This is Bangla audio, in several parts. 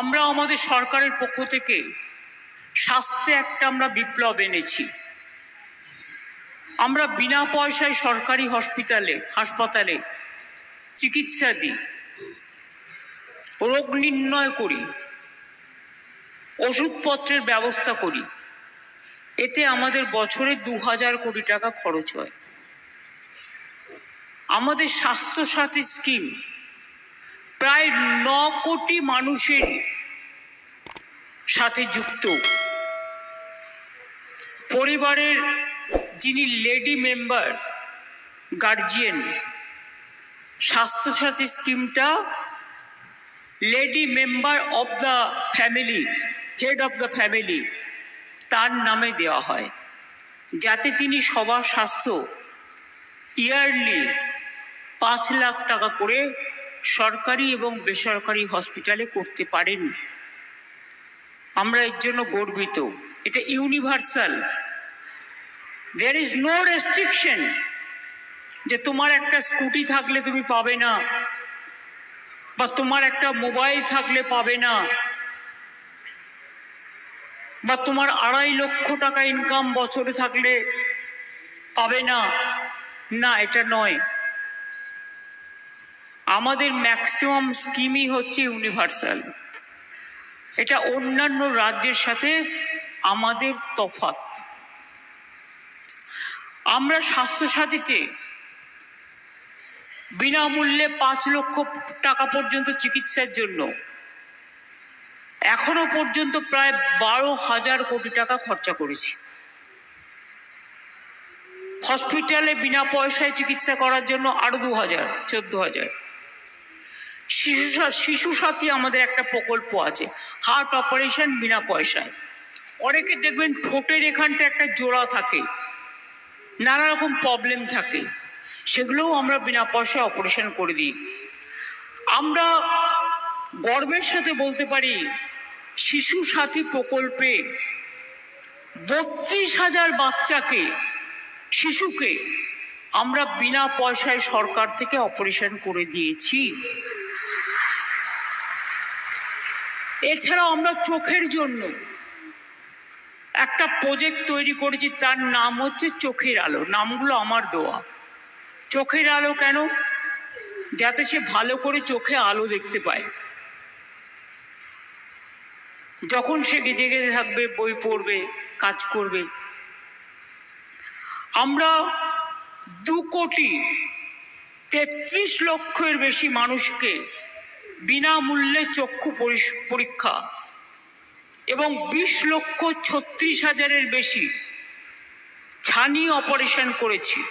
আমরা আমাদের সরকারের পক্ষ থেকে স্বাস্থ্যে একটা আমরা বিপ্লব এনেছি। আমরা বিনা পয়সায় সরকারি হসপিটালে, হাসপাতালে চিকিৎসা দিই, রোগ নির্ণয় করি, ওষুধপত্রের ব্যবস্থা করি। এতে আমাদের বছরে দু হাজার কোটি টাকা খরচ হয়। আমাদের স্বাস্থ্যসাথী স্কিম প্রায় ন কোটি মানুষের সাথে যুক্ত। পরিবারের যিনি লেডি মেম্বার, গার্জিয়ান, স্বাস্থ্যসাথী স্কিমটা lady member of the family, head of the family, তার নামে দেওয়া হয়। যাতে তিনি সবার স্বাস্থ্য ইয়ারলি পাঁচ লাখ টাকা করে সরকারি এবং বেসরকারি হসপিটালে করতে পারেন আমরা এর জন্য গর্বিত। এটা universal. There is no restriction যে তোমার একটা স্কুটি থাকলে তুমি পাবে না, বা তোমার একটা মোবাইল থাকলে পাবে না, বা তোমার আড়াই লক্ষ টাকা ইনকাম বছরে থাকলে পাবে না। না, এটা নয়। আমাদের ম্যাক্সিমাম স্কিমই হচ্ছে ইউনিভার্সাল এটা অন্যান্য রাজ্যের সাথে আমাদের তফাৎ। আমরা স্বাস্থ্যসাথীতে বিনামূল্যে পাঁচ লক্ষ টাকা পর্যন্ত চিকিৎসার জন্য এখনও পর্যন্ত প্রায় বারো হাজার কোটি টাকা খরচা করেছি। হসপিটালে বিনা পয়সায় চিকিৎসা করার জন্য আরও দু হাজার, চোদ্দ হাজার। শিশু শিশু সাথী আমাদের একটা প্রকল্প আছে। হার্ট অপারেশন বিনা পয়সায়। অনেকে দেখবেন ঠোঁটের এখানটা একটা জোড়া থাকে। নানা রকম প্রবলেম থাকে। সেগুলোও আমরা বিনা পয়সায় অপারেশন করে দিই। আমরা গর্বের সাথে বলতে পারি, শিশু সাথী প্রকল্পে বত্রিশ হাজার বাচ্চাকে, শিশুকে আমরা বিনা পয়সায় সরকার থেকে অপারেশন করে দিয়েছি। এছাড়াও আমরা চোখের জন্য একটা প্রজেক্ট তৈরি করেছি, তার নাম হচ্ছে চোখের আলো। নামগুলো আমার দেওয়া। চোখের আলো কেন? যাতে সে ভালো করে চোখে আলো দেখতে পায়। যখন সে গেজে গেজে থাকবে, বই পড়বে, কাজ করবে। আমরা দু কোটি তেত্রিশ লক্ষের বেশি মানুষকে বিনামূল্যে চক্ষু পরীক্ষা এবং বিশ লক্ষ ছত্রিশ হাজারের বেশি ছানি অপারেশন করেছি।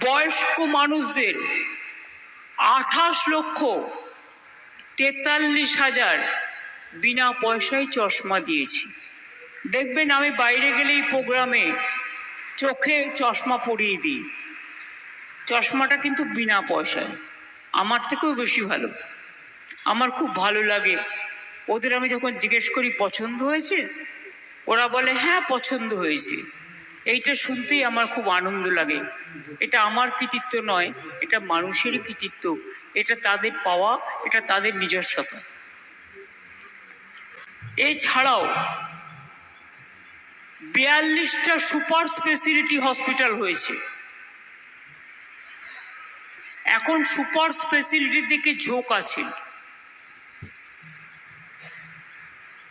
বয়স্ক মানুষদের আঠাশ লক্ষ তেতাল্লিশ হাজার বিনা পয়সায় চশমা দিয়েছি। দেখবেন আমি বাইরে গেলেই প্রোগ্রামে চোখে চশমা পরিয়ে দিই। চশমাটা কিন্তু বিনা পয়সায়। আমার থেকেও বেশি ভালো। আমার খুব ভালো লাগে। ওদের আমি যখন জিজ্ঞেস করি, পছন্দ হয়েছে? ওরা বলে হ্যাঁ পছন্দ হয়েছে। এইটা শুনতেই আমার খুব আনন্দ লাগে। এটা আমার কৃতিত্ব নয়, এটা মানুষেরই কৃতিত্ব। এটা তাদের পাওয়া, এটা তাদের নিজস্বতা। এছাড়াও, বিয়াল্লিশটা সুপার স্পেশালিটি হসপিটাল হয়েছে। এখন সুপার স্পেশালিটির দিকে ঝোঁক আছে।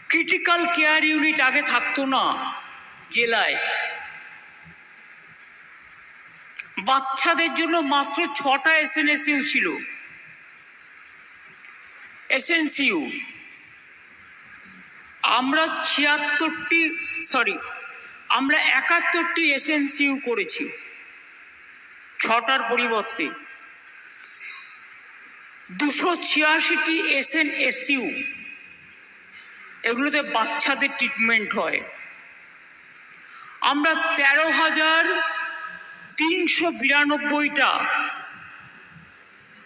ক্রিটিক্যাল কেয়ার ইউনিট আগে থাকতো না, জেলায়। বাচ্চাদের জন্য মাত্র ছটা এসএনএসইউ ছিল। এসএনসিইউ আমরা ছিয়াত্তরটি, সরি, আমরা একাত্তরটি এসএনসিইউ করেছি। ছটার পরিবর্তে। দুশো ছিয়াশিটি এসএনএসইউ এগুলোতে বাচ্চাদের ট্রিটমেন্ট হয়। আমরা তেরো হাজার তিনশো বিরানব্বইটা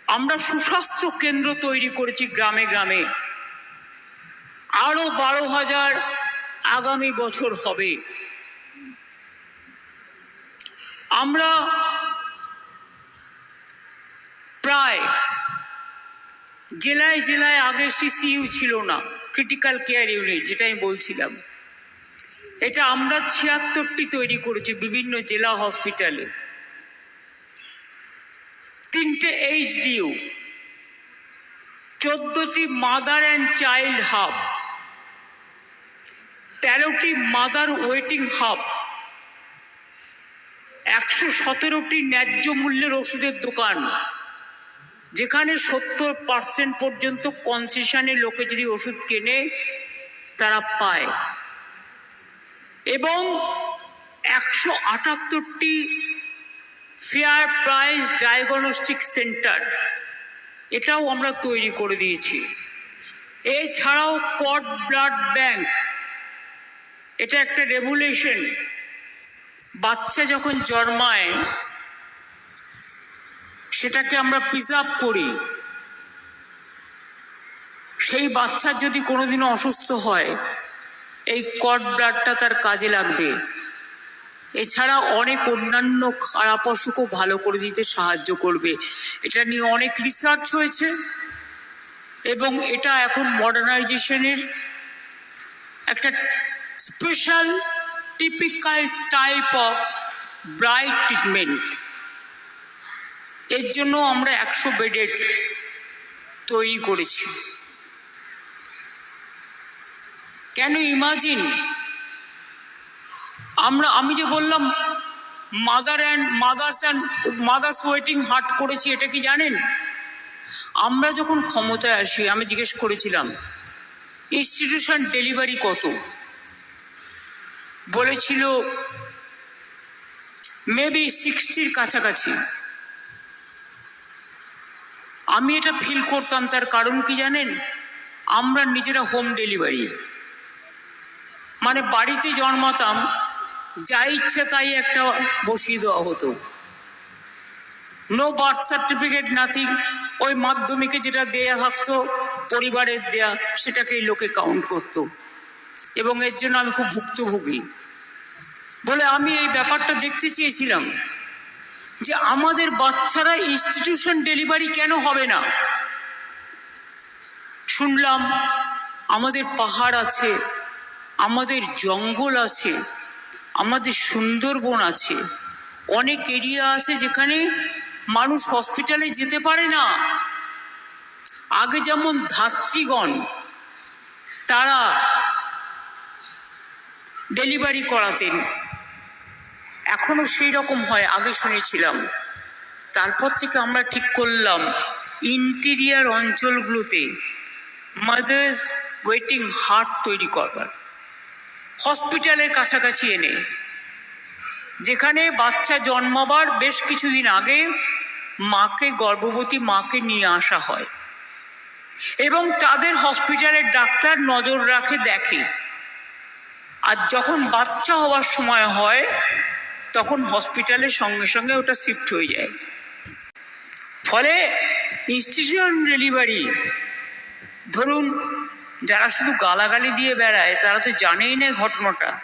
আমরা সুস্বাস্থ্য কেন্দ্র তৈরি করেছি গ্রামে গ্রামে। আরও বারো হাজার আগামী বছর হবে। আমরা প্রায় জেলায় জেলায় আগে সিসিইউ ছিল না ক্রিটিক্যাল কেয়ার ইউনিট যেটা আমি বলছিলাম। এটা আমরা ছিয়াত্তরটি তৈরি করেছি বিভিন্ন জেলা হসপিটালে তিনটে এইচডিইউ চোদ্দটি মাদার অ্যান্ড চাইল্ড হাব তেরোটি মাদার ওয়েটিং হাব একশো সতেরোটি ন্যায্য মূল্যের ওষুধের দোকান। যেখানে সত্তর পার্সেন্ট পর্যন্ত কনসেশনে লোকে যদি ওষুধ কেনে, তারা পায়। এবং একশো আটাত্তরটি ফেয়ার প্রাইস ডায়াগনস্টিক সেন্টার এটাও আমরা তৈরি করে দিয়েছি। এছাড়াও কড ব্লাড ব্যাংক এটা একটা রেভুলেশন। বাচ্চা যখন জন্মায় সেটাকে আমরা প্রিজার্ভ করি। সেই বাচ্চার যদি কোনোদিনও অসুস্থ হয়, এই কড ব্লাডটা তার কাজে লাগবে। এছাড়া অনেক অন্যান্য খারাপ অসুখও ভালো করে দিতে সাহায্য করবে। এটা নিয়ে অনেক রিসার্চ হয়েছে এবং এটা এখন মডার্নাইজেশনের একটা special typical type of bright treatment এর জন্য আমরা একশো বেডেড তৈরি করেছি। কেন ইমাজিন আমরা, আমি যে বললাম mother and mothers and mothers waiting heart করেছি, এটা কি জানেন? আমরা যখন ক্ষমতায় আসি, আমি জিজ্ঞেস করেছিলাম ইনস্টিটিউশন ডেলিভারি কত? বলেছিল মেবি সিক্সটির কাছাকাছি। আমি এটা ফিল করতাম, তার কারণ কি জানেন? আমরা নিজেরা হোম ডেলিভারি মানে বাড়িতে জন্মাতাম, যা ইচ্ছে তাই একটা বসিয়ে দেওয়া হতো। নো বার্থ সার্টিফিকেট নাথিং ওই মাধ্যমিকে যেটা দেয়া থাকতো, পরিবারের দেয়া, সেটাকেই লোকে কাউন্ট করতো। এবং এর জন্য আমি খুব ভুক্তভোগী। বলে আমি এই ব্যাপারটা দেখতে চেয়েছিলাম। যে আমাদের বাচ্চারা ইনস্টিটিউশন ডেলিভারি কেন হবে না? শুনলাম, আমাদের পাহাড় আছে, আমাদের জঙ্গল আছে, আমাদের সুন্দরবন আছে, অনেক এরিয়া আছে যেখানে মানুষ হসপিটালে যেতে পারে না। আগে যেমন ধাত্রীগণ, তারা ডেলিভারি করাতেন এখনও সেই রকম হয়, আগে শুনেছিলাম। তারপর থেকে আমরা ঠিক করলাম ইন্টেরিয়ার অঞ্চলগুলোতে মাদার্স ওয়েটিং হার্ট তৈরি করবার। হসপিটালের কাছাকাছি এনে, যেখানে বাচ্চা জন্মাবার বেশ কিছুদিন আগে মাকে, গর্ভবতী মাকে নিয়ে আসা হয়। এবং তাদের হসপিটালের ডাক্তার নজর রাখে, দেখে। আর যখন বাচ্চা হওয়ার সময় হয় তখন হসপিটালের সঙ্গে সঙ্গে ওটা শিফট হয়ে যায়। ফলে ইনস্টিটিউশন ডেলিভারি ধরুন, যারা শুধু গালাগালি দিয়ে বেড়ায়, তারা তো জানেই না ঘটনাটা।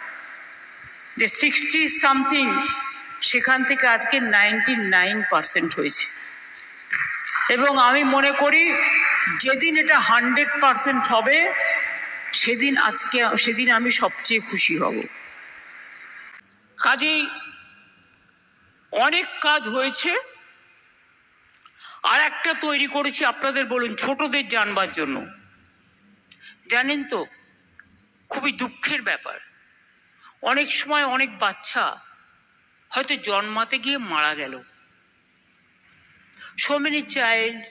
যে সিক্সটি সামথিং সেখান থেকে আজকে নাইনটি নাইন পার্সেন্ট হয়েছে। এবং আমি মনে করি, যেদিন এটা হান্ড্রেড পার্সেন্ট হবে, সেদিন আজকে, সেদিন আমি সবচেয়ে খুশি হব। কাজেই অনেক কাজ হয়েছে। আর একটা তৈরি করেছি আপনাদের বলুন, ছোটদের জানবার জন্য। জানেন তো, খুবই দুঃখের ব্যাপার। অনেক সময় অনেক বাচ্চা হয়তো জন্মাতে গিয়ে মারা গেল। So many child,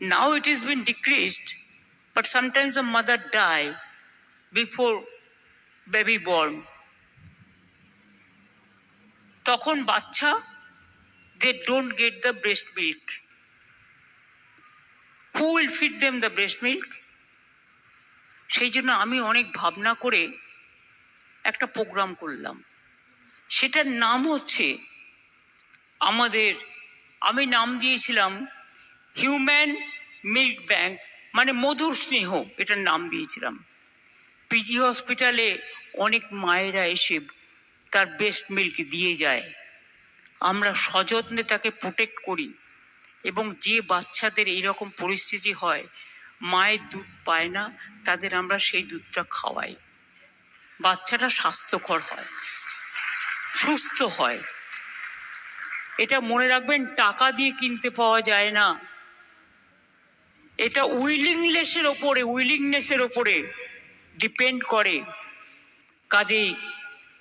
now it has been decreased, but sometimes the mother die before baby born তখন বাচ্চা they don't get the breast milk who will feed them the breast milk? সেই জন্য আমি অনেক ভাবনা করে একটা প্রোগ্রাম করলাম। সেটার নাম হচ্ছে আমাদের, আমি নাম দিয়েছিলাম হিউম্যান মিল্ক ব্যাংক মানে মধুর স্নেহ, এটার নাম দিয়েছিলাম। পিজি হসপিটালে অনেক মায়েরা এসে তার বেস্ট মিল্ক দিয়ে যায়। আমরা সযত্নে তাকে প্রোটেক্ট করি এবং যে বাচ্চাদের এইরকম পরিস্থিতি হয়, মায়ের দুধ পায় না, তাদের আমরা সেই দুধটা খাওয়াই। বাচ্চাটা স্বাস্থ্যকর হয়, সুস্থ হয়। এটা মনে রাখবেন, টাকা দিয়ে কিনতে পাওয়া যায় না। এটা উইলিংনেসের ওপরে উইলিংনেসের ওপরে ডিপেন্ড করে। কাজেই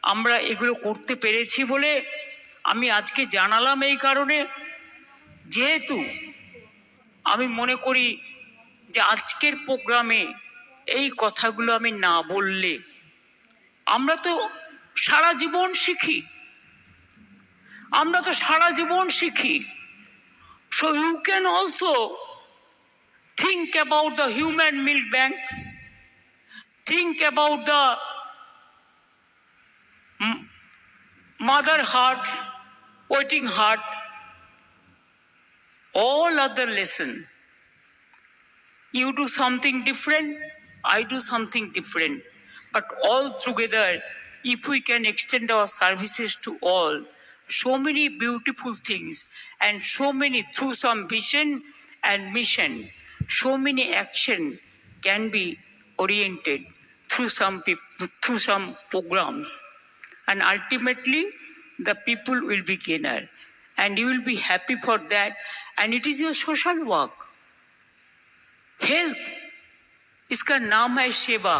আমরা এগুলো করতে পেরেছি বলে আমি আজকে জানালাম এই কারণে। যেহেতু আমি মনে করি যে আজকের প্রোগ্রামে এই কথাগুলো আমি না বললে আমরা তো সারা জীবন শিখি। আমরা তো সারা জীবন শিখি। So you can also about the human milk bank, think about the m- mother heart, waiting heart, all other lesson. You do something different, I do something different. But all together, if we can extend our services to all, so many beautiful things and so many through some vision and mission, so many action can be oriented through some through some programs and ultimately the people will be gainer and you will be happy for that and it is your social work health इसका नाम है सेवा